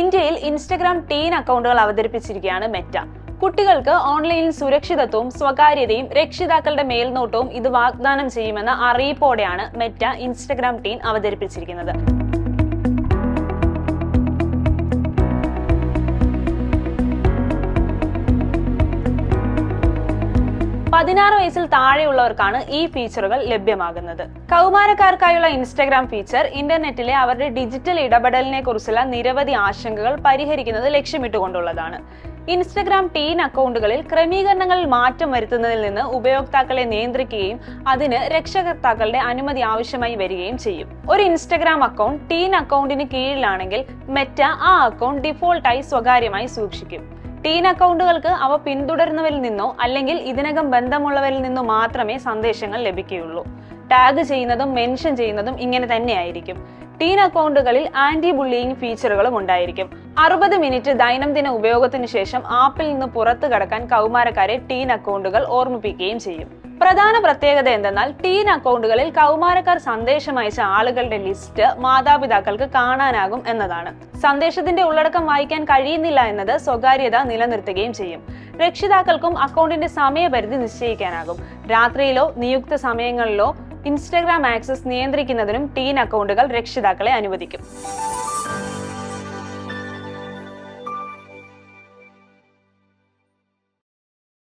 ഇന്ത്യയിൽ Instagram tin അക്കൗണ്ടുകൾ അവതരിപ്പിച്ചിരിക്കുകയാണ് Meta. കുട്ടികൾക്ക് ഓൺലൈനിൽ സുരക്ഷിതത്വവും സ്വകാര്യതയും രക്ഷിതാക്കളുടെ മേൽനോട്ടവും ഇത് വാഗ്ദാനം ചെയ്യുമെന്ന അറിയിപ്പോടെയാണ് മെറ്റ ഇൻസ്റ്റഗ്രാം ടീൻ അവതരിപ്പിച്ചിരിക്കുന്നത്. പതിനാറ് വയസ്സിൽ താഴെയുള്ളവർക്കാണ് ഈ ഫീച്ചറുകൾ ലഭ്യമാകുന്നത്. കൗമാരക്കാർക്കായുള്ള ഇൻസ്റ്റഗ്രാം ഫീച്ചർ ഇന്റർനെറ്റിലെ അവരുടെ ഡിജിറ്റൽ ഇടപെടലിനെ കുറിച്ചുള്ള നിരവധി ആശങ്കകൾ പരിഹരിക്കുന്നത് ലക്ഷ്യമിട്ടുകൊണ്ടുള്ളതാണ്. ഇൻസ്റ്റഗ്രാം ടീൻ അക്കൗണ്ടുകളിൽ ക്രമീകരണങ്ങളിൽ മാറ്റം വരുത്തുന്നതിൽ നിന്ന് ഉപയോക്താക്കളെ നിയന്ത്രിക്കുകയും അതിന് രക്ഷകർത്താക്കളുടെ അനുമതി ആവശ്യമായി വരികയും ചെയ്യും. ഒരു ഇൻസ്റ്റഗ്രാം അക്കൗണ്ട് ടീൻ അക്കൗണ്ടിന് കീഴിലാണെങ്കിൽ മെറ്റ ആ അക്കൗണ്ട് ഡിഫോൾട്ടായി സ്വകാര്യമായി സൂക്ഷിക്കും. ടീൻ അക്കൗണ്ടുകൾക്ക് അവ പിന്തുടരുന്നവരിൽ നിന്നോ അല്ലെങ്കിൽ ഇതിനകം ബന്ധമുള്ളവരിൽ നിന്നോ മാത്രമേ സന്ദേശങ്ങൾ ലഭിക്കുകയുള്ളൂ. ടാഗ് ചെയ്യുന്നതും മെൻഷൻ ചെയ്യുന്നതും ഇങ്ങനെ തന്നെയായിരിക്കും. ടീൻ അക്കൗണ്ടുകളിൽ ആന്റി ബുള്ളിയിങ് ഫീച്ചറുകളും ഉണ്ടായിരിക്കും. അറുപത് മിനിറ്റ് ദൈനംദിന ഉപയോഗത്തിന് ശേഷം ആപ്പിൽ നിന്ന് പുറത്തു കടക്കാൻ കൗമാരക്കാരെ ടീൻ അക്കൗണ്ടുകൾ ഓർമ്മിപ്പിക്കുകയും ചെയ്യും. പ്രധാന പ്രത്യേകത എന്തെന്നാൽ ടീൻ അക്കൗണ്ടുകളിൽ കൗമാരക്കാർ സന്ദേശം അയച്ച ആളുകളുടെ ലിസ്റ്റ് മാതാപിതാക്കൾക്ക് കാണാനാകും എന്നതാണ്. സന്ദേശത്തിന്റെ ഉള്ളടക്കം വായിക്കാൻ കഴിയുന്നില്ല എന്നത് സ്വകാര്യത നിലനിർത്തുകയും ചെയ്യും. രക്ഷിതാക്കൾക്കും അക്കൗണ്ടിന്റെ സമയപരിധി നിശ്ചയിക്കാനാകും. രാത്രിയിലോ നിയുക്ത സമയങ്ങളിലോ ഇൻസ്റ്റഗ്രാം ആക്സസ് നിയന്ത്രിക്കുന്നതിനും ടീൻ അക്കൗണ്ടുകൾ രക്ഷിതാക്കളെ അനുവദിക്കും.